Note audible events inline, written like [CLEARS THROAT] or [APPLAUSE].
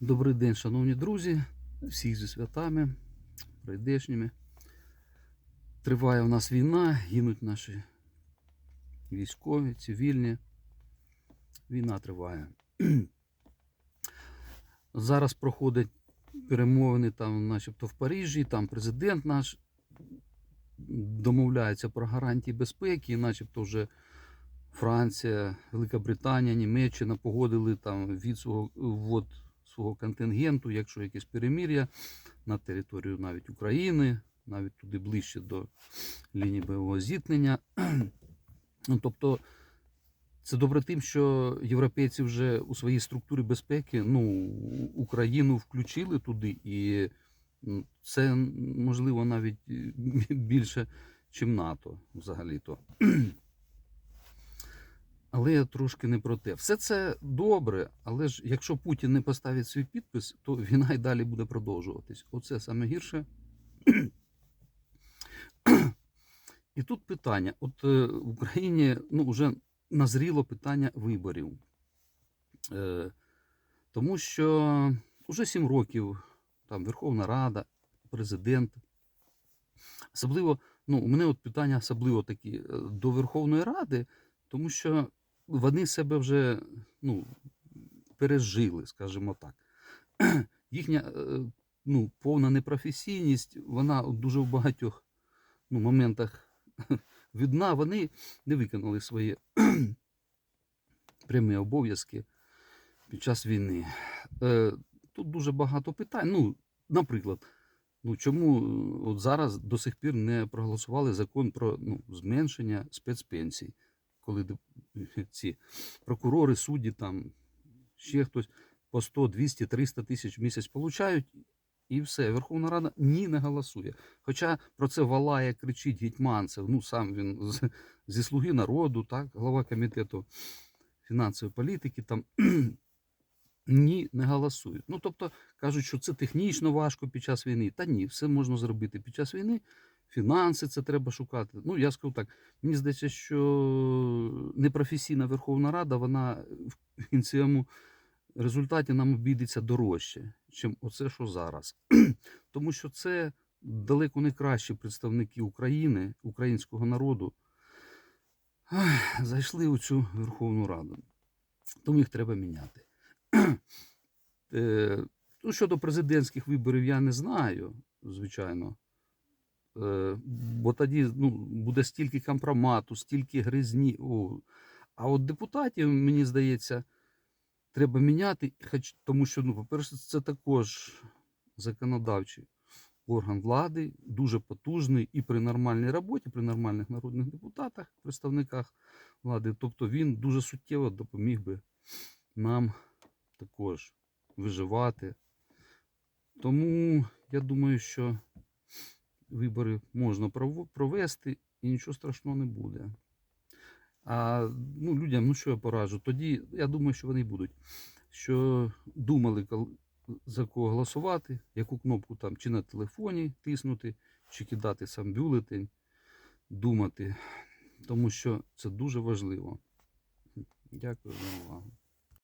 Добрий день, шановні друзі, всіх зі святами, прийдешніми. Триває у нас війна, гинуть наші військові, цивільні. Війна триває. [CLEARS THROAT] Зараз проходять перемовини там, начебто в Парижі, там президент наш домовляється про гарантії безпеки, і начебто вже Франція, Велика Британія, Німеччина погодили там від свого контингенту, якщо якесь перемір'я на територію навіть України, навіть туди ближче до лінії бойового зіткнення. [CLEARS THROAT] Ну, тобто, це добре тим, що європейці вже у своїй структурі безпеки ну, Україну включили туди, і це можливо навіть е, більше, ніж НАТО взагалі-то. [CLEARS THROAT] Але я трошки не про те. Все це добре, але ж якщо Путін не поставить свій підпис, то війна й далі буде продовжуватись. Оце саме гірше. І тут питання: от е, в Україні ну, вже назріло питання виборів. Е, тому що вже сім років там Верховна Рада, президент. Особливо, ну, у мене от питання особливо такі е, до Верховної Ради, тому що вони себе вже ну, пережили, скажімо так. [CLEARS THROAT] Їхня е, ну, повна непрофесійність, вона дуже в багатьох ну, моментах [LAUGHS] видна. Вони не виконали свої [CLEARS THROAT] прямі обов'язки під час війни. Е, Тут дуже багато питань. Ну, наприклад, ну чому е, от зараз до сих пір не проголосували закон про ну, зменшення спецпенсій, коли [LAUGHS] ці прокурори, судді, там ще хтось по 100, 200, 300 тисяч в місяць получають, і все. Верховна Рада ні не голосує. Хоча про це валає, кричить Гетьманцев. Ну сам він зі слуги народу, так, голова комітету фінансової політики там. [CLEARS THROAT] Ні, не голосують. Ну тобто кажуть, що це технічно важко під час війни. Та ні, все можна зробити під час війни. Фінанси це треба шукати. Ну, я скажу так, мені здається, що непрофесійна Верховна Рада, вона в кінцевому результаті нам обійдеться дорожче, ніж оце, що зараз. [CLEARS THROAT] Тому що це далеко не кращі представники України, українського народу, зайшли у цю Верховну Раду. Тому їх треба міняти. [CLEARS THROAT] Е, Ну, щодо президентських виборів, я не знаю, звичайно. Е, Бо тоді ну, буде стільки компромату, стільки гризні. О. А от депутатів, мені здається, треба міняти, хоч, тому що, ну, по-перше, це також законодавчий орган влади, дуже потужний і при нормальній роботі, при нормальних народних депутатах, представниках влади. Тобто він дуже суттєво допоміг би нам також виживати. Тому я думаю, що вибори можна провести і нічого страшного не буде. А ну, людям, ну що я пораджу? Тоді я думаю, що вони будуть. Що думали, за кого голосувати, яку кнопку там чи на телефоні тиснути, чи кидати сам бюлетень, думати. Тому що це дуже важливо. Дякую за увагу.